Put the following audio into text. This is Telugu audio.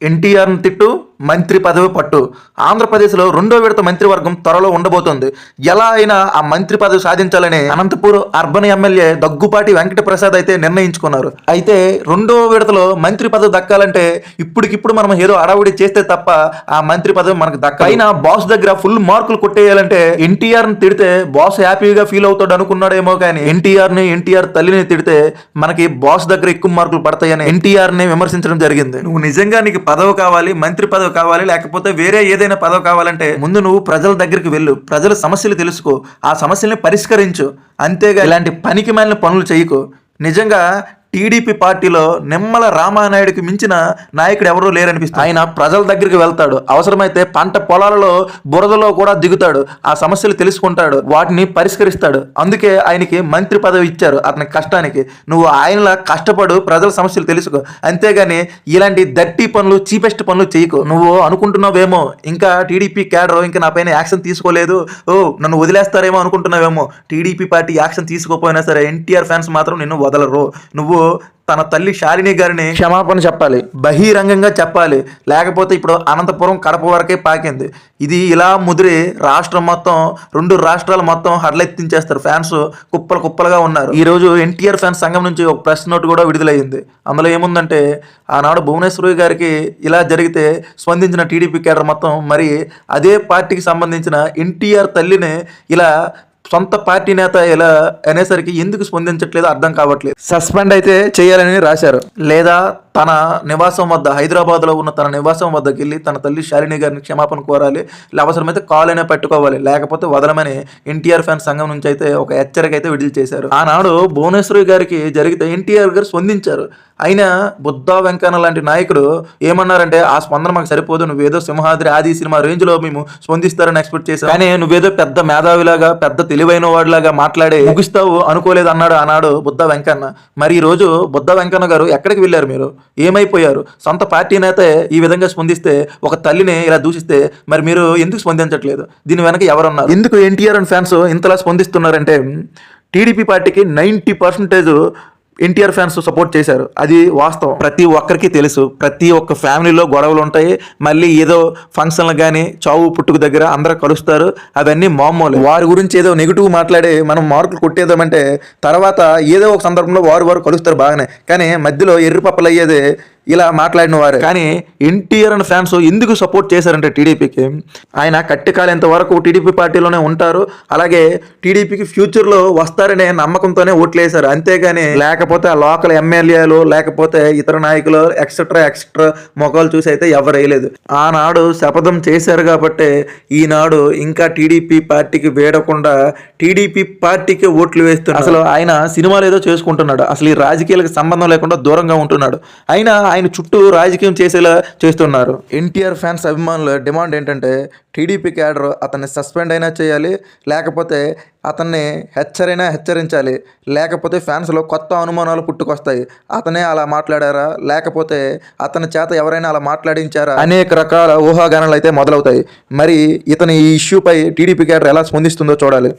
ఎన్టీఆర్ను తిట్టు మంత్రి పదవి పట్టు. ఆంధ్రప్రదేశ్లో రెండో విడత మంత్రివర్గం త్వరలో ఉండబోతోంది. ఎలా అయినా ఆ మంత్రి పదవి సాధించాలని అనంతపూర్ అర్బన్ ఎమ్మెల్యే దగ్గుపాటి వెంకట ప్రసాద్ అయితే నిర్ణయించుకున్నారు. అయితే రెండో విడతలో మంత్రి పదవి దక్కాలంటే ఇప్పటికిప్పుడు మనం ఏదో అడావిడి చేస్తే తప్ప ఆ మంత్రి పదవి మనకు దక్క అయినా బాస్ దగ్గర ఫుల్ మార్కులు కొట్టేయాలంటే ఎన్టీఆర్ని తిడితే బాస్ హ్యాపీగా ఫీల్ అవుతాడు అనుకున్నాడేమో కానీ ఎన్టీఆర్ని ఎన్టీఆర్ తల్లిని తిడితే మనకి బాస్ దగ్గర ఎక్కువ మార్కులు పడతాయని ఎన్టీఆర్ని విమర్శించడం జరిగింది. నువ్వు నిజంగా నీకు పదవి కావాలి మంత్రి పదవి కావాలి లేకపోతే వేరే ఏదైనా పదవి కావాలంటే ముందు నువ్వు ప్రజల దగ్గరికి వెళ్ళు. ప్రజల సమస్యలు తెలుసుకో. ఆ సమస్యల్ని పరిష్కరించు. అంతేగా ఇలాంటి పనికి మాలిన పనులు చేయకు. నిజంగా టీడీపీ పార్టీలో నిమ్మల రామానాయుడికి మించిన నాయకుడు ఎవరూ లేరనిపిస్తుంది. ఆయన ప్రజల దగ్గరికి వెళ్తాడు. అవసరమైతే పంట పొలాలలో బురదలో కూడా దిగుతాడు. ఆ సమస్యలు తెలుసుకుంటాడు. వాటిని పరిష్కరిస్తాడు. అందుకే ఆయనకి మంత్రి పదవి ఇచ్చారు అతని కష్టానికి. నువ్వు ఆయనలా కష్టపడు ప్రజల సమస్యలు తెలుసుకో. అంతేగాని ఇలాంటి దట్టి పనులు చీపెస్ట్ పనులు చేయకు. నువ్వు అనుకుంటున్నావేమో ఇంకా టీడీపీ క్యాడర్ ఇంకా నా పైన యాక్షన్ తీసుకోలేదు. ఓ నన్ను వదిలేస్తారేమో అనుకుంటున్నావేమో. టీడీపీ పార్టీ యాక్షన్ తీసుకోపోయినా సరే ఎన్టీఆర్ ఫ్యాన్స్ మాత్రం నిన్ను వదలరు. నువ్వు తన తల్లి శాలిని గారిని క్షమాపణ చెప్పాలి. బహిరంగంగా చెప్పాలి. లేకపోతే ఇప్పుడు అనంతపురం కడప వరకే పాకింది. ఇది ఇలా ముదిరి రాష్ట్రం మొత్తం రెండు రాష్ట్రాలు మొత్తం హడలెత్తించేస్తారు ఫ్యాన్స్ కుప్పలు కుప్పలుగా ఉన్నారు. ఈ రోజు ఎన్టీఆర్ ఫ్యాన్స్ సంఘం నుంచి ఒక ప్రెస్ నోట్ కూడా విడుదలయ్యింది. అందులో ఏముందంటే ఆనాడు భువనేశ్వరి గారికి ఇలా జరిగితే స్పందించిన టీడీపీ కేడర్ మొత్తం మరి అదే పార్టీకి సంబంధించిన ఎన్టీఆర్ తల్లిని ఇలా సొంత పార్టీ నేత ఇలా అనేసరికి ఎందుకు స్పందించట్లేదు అర్థం కావట్లేదు. సస్పెండ్ అయితే చేయాలని రాశారు. లేదా తన నివాసం వద్ద హైదరాబాద్లో ఉన్న తన నివాసం వద్దకు వెళ్ళి తన తల్లి శాలిని గారిని క్షమాపణ కోరాలి. అవసరమైతే కాల్ అయినా పెట్టుకోవాలి. లేకపోతే వదలమని ఎన్టీఆర్ ఫ్యాన్ సంఘం నుంచి అయితే ఒక హెచ్చరిక అయితే విడుదల చేశారు. ఆనాడు భువనేశ్వరి గారికి జరిగితే ఎన్టీఆర్ గారు స్పందించారు. అయినా బుద్ధా వెంకన్న లాంటి నాయకుడు ఏమన్నారంటే ఆ స్పందన మాకు సరిపోదు. నువ్వేదో సింహాద్రి ఆది సినిమా రేంజ్లో మేము స్పందిస్తారని ఎక్స్పెక్ట్ చేశాం. కానీ నువ్వేదో పెద్ద మేధావిలాగా పెద్ద తెలివైన వాడిలాగా మాట్లాడి ముగిస్తావు అనుకోలేదు అన్నాడు ఆనాడు బుద్ధ వెంకన్న. మరి ఈ రోజు బుద్ధ వెంకన్న గారు ఎక్కడికి వెళ్ళారు మీరు? ఏమైపోయారు? సొంత పార్టీ నేత ఈ విధంగా స్పందిస్తే ఒక తల్లిని ఇలా దూషిస్తే మరి మీరు ఎందుకు స్పందించట్లేదు? దీని వెనక ఎవరున్నారు? ఎందుకు ఎన్టీఆర్ అండ్ ఫ్యాన్స్ ఇంతలా స్పందిస్తున్నారంటే టీడీపీ పార్టీకి ninety percentage NTR fans support చేశారు. అది వాస్తవం. ప్రతి ఒక్కరికి తెలుసు. ప్రతి ఒక్క ఫ్యామిలీలో గొడవలు ఉంటాయి. మళ్ళీ ఏదో ఫంక్షన్లు కానీ చావు పుట్టుకు దగ్గర అందరూ కలుస్తారు. అవన్నీ మామూలు. వారి గురించి ఏదో నెగిటివ్ మాట్లాడి మనం మార్కులు కొట్టేద్దామంటే తర్వాత ఏదో ఒక సందర్భంలో వారు వారు కలుస్తారు బాగానే. కానీ మధ్యలో ఎర్రి పప్పలు అయ్యేది ఇలా మాట్లాడిన వారు కానీ ఎన్టీఆర్ అండ్ ఫ్యాన్స్ ఎందుకు సపోర్ట్ చేశారంటే టీడీపీకి? ఆయన కట్టికాలేంత వరకు టీడీపీ పార్టీలోనే ఉంటారు. అలాగే టీడీపీకి ఫ్యూచర్లో వస్తారనే నమ్మకంతోనే ఓట్లేశారు. అంతేగాని లేకపోతే ఆ లోకల్ ఎమ్మెల్యేలు లేకపోతే ఇతర నాయకులు ఎక్సెట్రా ఎక్సెట్రా మొఖాలు చూసి అయితే ఎవరు వేయలేదు. ఆనాడు శపథం చేశారు కాబట్టి ఈనాడు ఇంకా టీడీపీ పార్టీకి వేడకుండా టీడీపీ పార్టీకి ఓట్లు వేస్తున్నారు అసలు ఆయన సినిమాలు ఏదో చేసుకుంటున్నాడు. అసలు ఈ రాజకీయాలకు సంబంధం లేకుండా దూరంగా ఉంటున్నాడు. అయినా ఆయన చుట్టూ రాజకీయం చేసేలా చేస్తున్నారు. ఎన్టీఆర్ ఫ్యాన్స్ అభిమానుల డిమాండ్ ఏంటంటే టీడీపీ క్యాడర్ అతన్ని సస్పెండ్ అయినా చేయాలి లేకపోతే అతన్ని హెచ్చరైనా హెచ్చరించాలి లేకపోతే ఫ్యాన్స్లో కొత్త అనుమానాలు పుట్టుకొస్తాయి. అతనే అలా మాట్లాడారా? లేకపోతే అతని చేత ఎవరైనా అలా మాట్లాడించారా? అనేక రకాల ఊహాగానాలు అయితే మొదలవుతాయి. మరి ఇతని ఈ ఇష్యూపై టీడీపీ క్యాడర్ ఎలా స్పందిస్తుందో చూడాలి.